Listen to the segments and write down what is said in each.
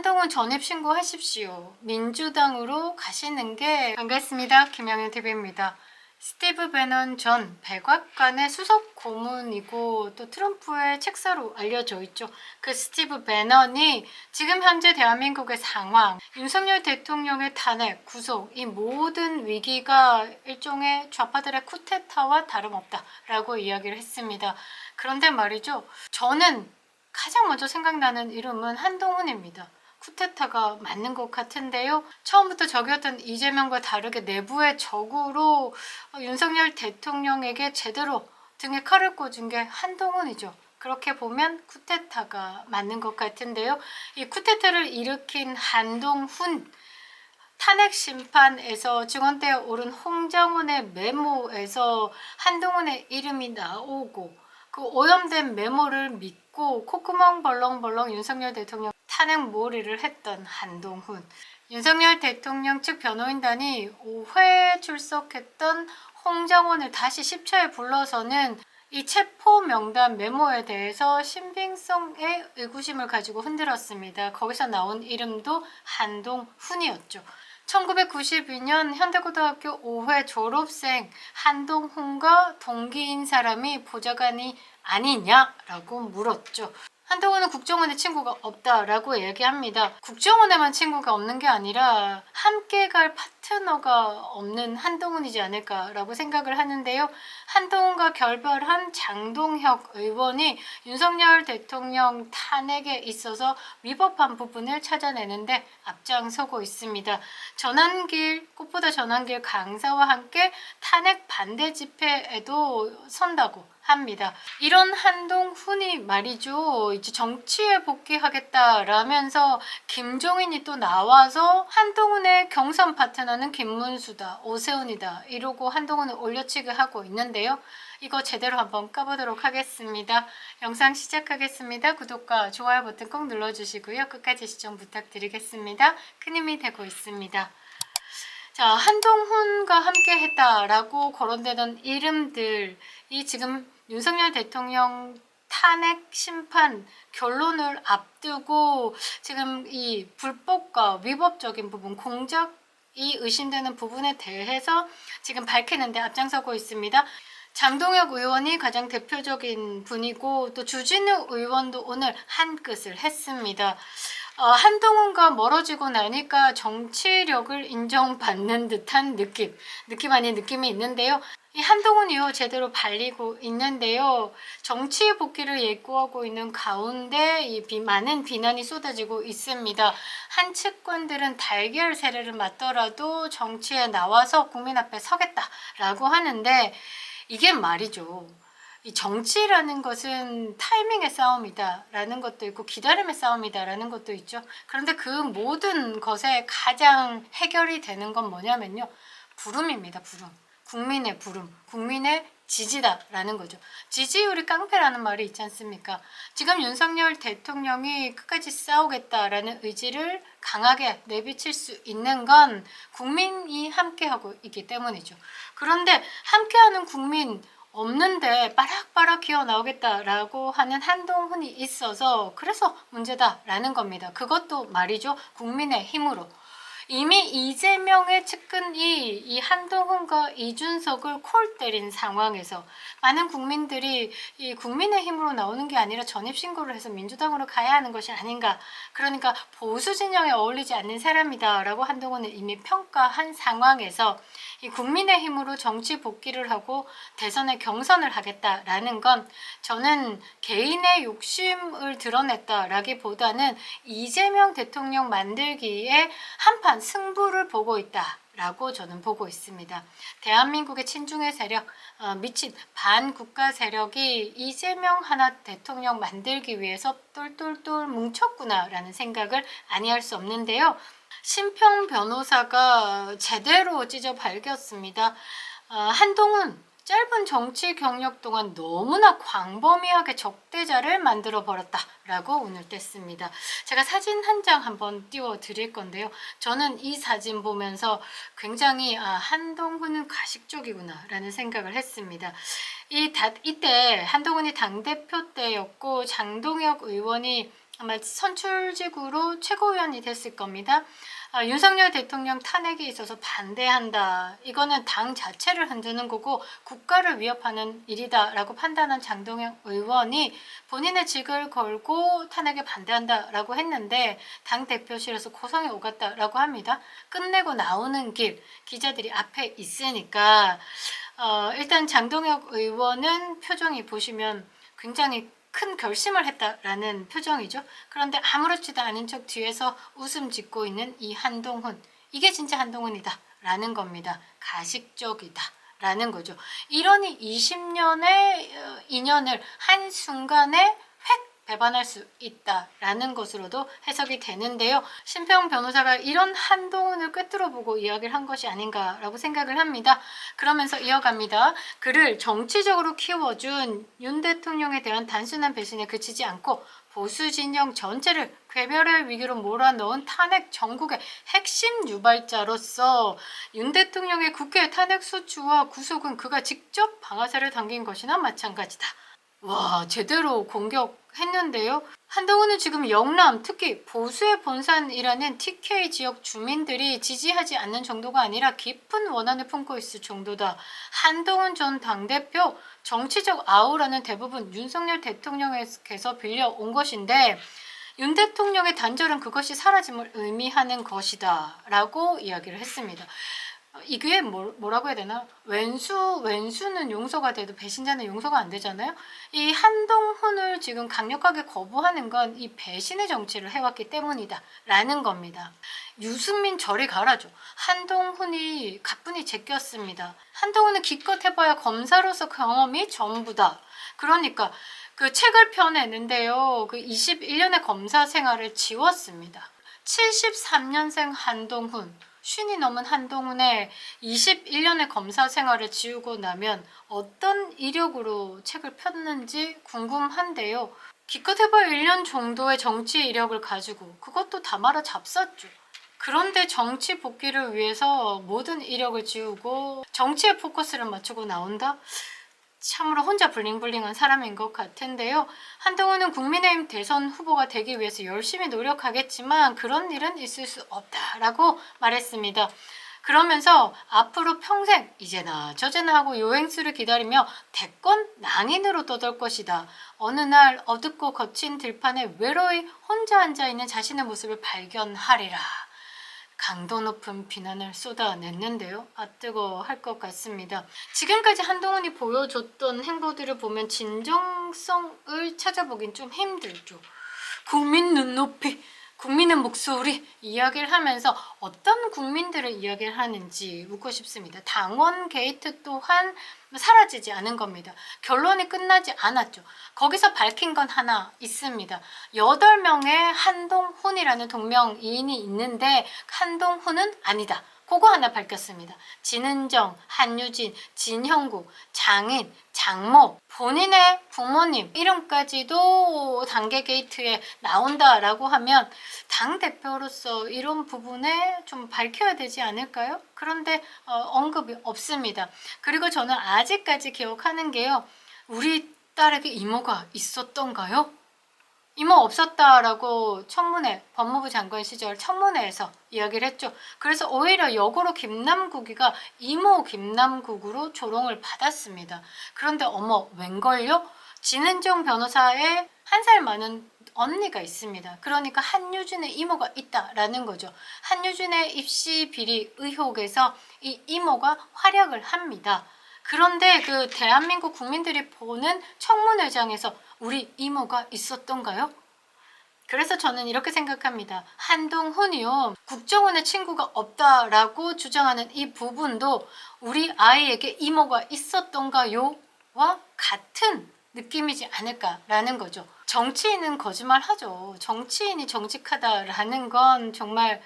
한동훈 전입 신고 하십시오. 민주당으로 가시는 게 반갑습니다. 김영현 TV입니다. 스티브 베넌 전 백악관의 수석 고문이고 또 트럼프의 책사로 알려져 있죠. 그 스티브 베넌이 지금 현재 대한민국의 상황, 윤석열 대통령의 탄핵, 구속 이 모든 위기가 일종의 좌파들의 쿠데타와 다름없다라고 이야기를 했습니다. 그런데 말이죠. 저는 가장 먼저 생각나는 이름은 한동훈입니다. 쿠데타가 맞는 것 같은데요. 처음부터 적이었던 이재명과 다르게 내부의 적으로 윤석열 대통령에게 제대로 등에 칼을 꽂은 게 한동훈이죠. 그렇게 보면 쿠데타가 맞는 것 같은데요. 이 쿠데타를 일으킨 한동훈 탄핵 심판에서 증언대에 오른 홍장훈의 메모에서 한동훈의 이름이 나오고 그 오염된 메모를 믿고 콧구멍 벌렁벌렁 윤석열 대통령 탄핵 몰이를 했던 한동훈. 윤석열 대통령 측 변호인단이 5회 출석했던 홍장원을 다시 10차에 불러서는 이 체포 명단 메모에 대해서 신빙성의 의구심을 가지고 흔들었습니다. 거기서 나온 이름도 한동훈이었죠. 1992년 현대고등학교 5회 졸업생 한동훈과 동기인 사람이 보좌관이 아니냐라고 물었죠. 한동훈은 국정원에 친구가 없다라고 얘기합니다. 국정원에만 친구가 없는 게 아니라 함께 갈 파트 너가 없는 한동훈이지 않을까라고 생각을 하는데요. 한동훈과 결별한 장동혁 의원이 윤석열 대통령 탄핵에 있어서 위법한 부분을 찾아내는데 앞장서고 있습니다. 전환길, 꽃보다 전환길 강사와 함께 탄핵 반대 집회에도 선다고 합니다. 이런 한동훈이 말이죠. 이제 정치에 복귀하겠다라면서 김종인이 또 나와서 한동훈의 경선 파트너 는 김문수다, 오세훈이다 이러고 한동훈을 올려치기 하고 있는데요. 이거 제대로 한번 까보도록 하겠습니다. 영상 시작하겠습니다. 구독과 좋아요 버튼 꼭 눌러주시고요. 끝까지 시청 부탁드리겠습니다. 큰 힘이 되고 있습니다. 자, 한동훈과 함께 했다라고 거론되던 이름들이 지금 윤석열 대통령 탄핵 심판 결론을 앞두고 지금 이 불법과 위법적인 부분, 공작 이 의심되는 부분에 대해서 지금 밝히는데 앞장서고 있습니다. 장동혁 의원이 가장 대표적인 분이고 또 주진우 의원도 오늘 한 끝을 했습니다. 어, 한동훈과 멀어지고 나니까 정치력을 인정받는 듯한 느낌, 느낌 아닌 느낌이 있는데요. 이 한동훈이요 제대로 발리고 있는데요. 정치 복귀를 예고하고 있는 가운데 이 비, 많은 비난이 쏟아지고 있습니다. 한 측근들은 달걀 세례를 맞더라도 정치에 나와서 국민 앞에 서겠다라고 하는데 이게 말이죠. 이 정치라는 것은 타이밍의 싸움이다라는 것도 있고 기다림의 싸움이다라는 것도 있죠. 그런데 그 모든 것에 가장 해결이 되는 건 뭐냐면요. 부름입니다. 부름. 국민의 부름. 국민의 지지다라는 거죠. 지지율이 깡패라는 말이 있지 않습니까? 지금 윤석열 대통령이 끝까지 싸우겠다라는 의지를 강하게 내비칠 수 있는 건 국민이 함께하고 있기 때문이죠. 그런데 함께하는 국민 없는데 빠락빠락 기어 나오겠다라고 하는 한동훈이 있어서 그래서 문제다라는 겁니다. 그것도 말이죠. 국민의 힘으로. 이미 이재명의 측근이 이 한동훈과 이준석을 콜 때린 상황에서 많은 국민들이 이 국민의힘으로 나오는 게 아니라 전입신고를 해서 민주당으로 가야 하는 것이 아닌가. 그러니까 보수 진영에 어울리지 않는 사람이다라고 한동훈은 이미 평가한 상황에서 이 국민의힘으로 정치 복귀를 하고 대선에 경선을 하겠다라는 건 저는 개인의 욕심을 드러냈다라기보다는 이재명 대통령 만들기에 한판 승부를 보고 있다. 라고 저는 보고 있습니다. 대한민국의 친중의 세력, 어, 미친 반국가 세력이 이재명 하나 대통령 만들기 위해서 똘똘똘 뭉쳤구나라는 생각을 아니할 수 없는데요. 심평 변호사가 제대로 찢어 밝혔습니다. 어, 한동훈 짧은 정치 경력 동안 너무나 광범위하게 적대자를 만들어 버렸다라고 오늘 뗐습니다. 제가 사진 한 장 한번 띄워 드릴 건데요. 저는 이 사진 보면서 굉장히 아, 한동훈은 가식적이구나라는 생각을 했습니다. 이 다, 이때 한동훈이 당 대표 때였고 장동혁 의원이 아마 선출직으로 최고위원이 됐을 겁니다. 아, 윤석열 대통령 탄핵에 있어서 반대한다. 이거는 당 자체를 흔드는 거고 국가를 위협하는 일이다라고 판단한 장동영 의원이 본인의 직을 걸고 탄핵에 반대한다라고 했는데 당 대표실에서 고성이 오갔다라고 합니다. 끝내고 나오는 길 기자들이 앞에 있으니까 어, 일단 장동혁 의원은 표정이 보시면 굉장히 큰 결심을 했다라는 표정이죠. 그런데 아무렇지도 않은 척 뒤에서 웃음 짓고 있는 이 한동훈. 이게 진짜 한동훈이다 라는 겁니다. 가식적이다. 라는 거죠. 이러니 20년의 어, 인연을 한순간에 획 배반할 수 있다라는 것으로도 해석이 되는데요. 신평 변호사가 이런 한동훈을 꿰뚫어 보고 이야기를 한 것이 아닌가라고 생각을 합니다. 그러면서 이어갑니다. 그를 정치적으로 키워준 윤 대통령에 대한 단순한 배신에 그치지 않고 보수 진영 전체를 괴멸의 위기로 몰아넣은 탄핵 전국의 핵심 유발자로서 윤 대통령의 국회 탄핵 소추와 구속은 그가 직접 방아쇠를 당긴 것이나 마찬가지다. 와 제대로 공격 했는데요. 한동훈은 지금 영남 특히 보수의 본산이라는 TK 지역 주민들이 지지하지 않는 정도가 아니라 깊은 원한을 품고 있을 정도다. 한동훈 전 당대표 정치적 아우라는 대부분 윤석열 대통령에게서 빌려온 것인데 윤 대통령의 단절은 그것이 사라짐을 의미하는 것이다 라고 이야기를 했습니다. 이게 뭐, 뭐라고 해야 되나? 왼수, 왼수는 용서가 돼도 배신자는 용서가 안 되잖아요? 이 한동훈을 지금 강력하게 거부하는 건 이 배신의 정치를 해왔기 때문이다. 라는 겁니다. 유승민 저리 가라죠. 한동훈이 가뿐히 제꼈습니다. 한동훈은 기껏 해봐야 검사로서 경험이 전부다. 그러니까 그 책을 펴내는데요. 그 21년의 검사 생활을 지웠습니다. 73년생 한동훈. 쉰이 넘은 한동훈의 21년의 검사 생활을 지우고 나면 어떤 이력으로 책을 폈는지 궁금한데요. 기껏 해봐야 1년 정도의 정치 이력을 가지고 그것도 다 말아 잡쌌죠. 그런데 정치 복귀를 위해서 모든 이력을 지우고 정치에 포커스를 맞추고 나온다? 참으로 혼자 블링블링한 사람인 것 같은데요. 한동훈은 국민의힘 대선 후보가 되기 위해서 열심히 노력하겠지만 그런 일은 있을 수 없다라고 말했습니다. 그러면서 앞으로 평생 이제나 저제나 하고 요행수를 기다리며 대권 낭인으로 떠돌 것이다. 어느 날 어둡고 거친 들판에 외로이 혼자 앉아 있는 자신의 모습을 발견하리라. 강도 높은 비난을 쏟아냈는데요. 아 뜨거 할 것 같습니다. 지금까지 한동훈이 보여줬던 행보들을 보면 진정성을 찾아보긴 좀 힘들죠. 국민 눈높이, 국민의 목소리 이야기를 하면서 어떤 국민들을 이야기를 하는지 묻고 싶습니다. 당원 게이트 또한 사라지지 않은 겁니다. 결론이 끝나지 않았죠. 거기서 밝힌 건 하나 있습니다. 8명의 한동훈이라는 동명이인이 있는데 한동훈은 아니다. 그거 하나 밝혔습니다. 진은정, 한유진, 진형국, 장인, 장모, 본인의 부모님 이름까지도 단계 게이트에 나온다라고 하면 당 대표로서 이런 부분에 좀 밝혀야 되지 않을까요? 그런데 어, 언급이 없습니다. 그리고 저는 아직까지 기억하는 게요. 우리 딸에게 이모가 있었던가요? 이모 없었다라고 청문회 법무부 장관 시절 청문회에서 이야기를 했죠. 그래서 오히려 역으로 김남국이가 이모 김남국으로 조롱을 받았습니다. 그런데 어머 웬걸요? 진은정 변호사의 한 살 많은 언니가 있습니다. 그러니까 한유준의 이모가 있다라는 거죠. 한유준의 입시 비리 의혹에서 이 이모가 활약을 합니다. 그런데 그 대한민국 국민들이 보는 청문회장에서 우리 이모가 있었던가요? 그래서 저는 이렇게 생각합니다. 한동훈이요. 국정원의 친구가 없다라고 주장하는 이 부분도 우리 아이에게 이모가 있었던가요? 와 같은 느낌이지 않을까라는 거죠. 정치인은 거짓말 하죠. 정치인이 정직하다라는 건 정말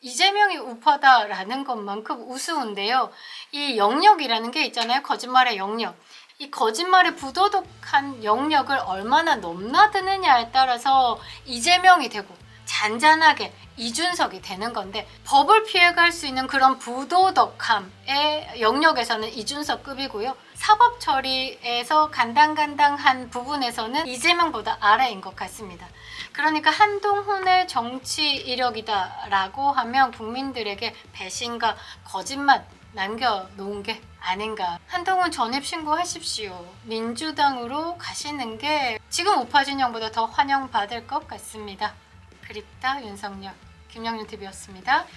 이재명이 우파다라는 것만큼 우스운데요. 이 영역이라는 게 있잖아요. 거짓말의 영역. 이 거짓말의 부도덕한 영역을 얼마나 넘나드느냐에 따라서 이재명이 되고 잔잔하게 이준석이 되는 건데 법을 피해갈 수 있는 그런 부도덕함의 영역에서는 이준석급이고요. 사법 처리에서 간당간당한 부분에서는 이재명보다 아래인 것 같습니다. 그러니까 한동훈의 정치 이력이다라고 하면 국민들에게 배신과 거짓말 남겨놓은 게 아닌가. 한동훈 전입 신고하십시오. 민주당으로 가시는 게 지금 우파 진영보다 더 환영받을 것 같습니다. 그립다 윤석열. 김영윤 TV였습니다.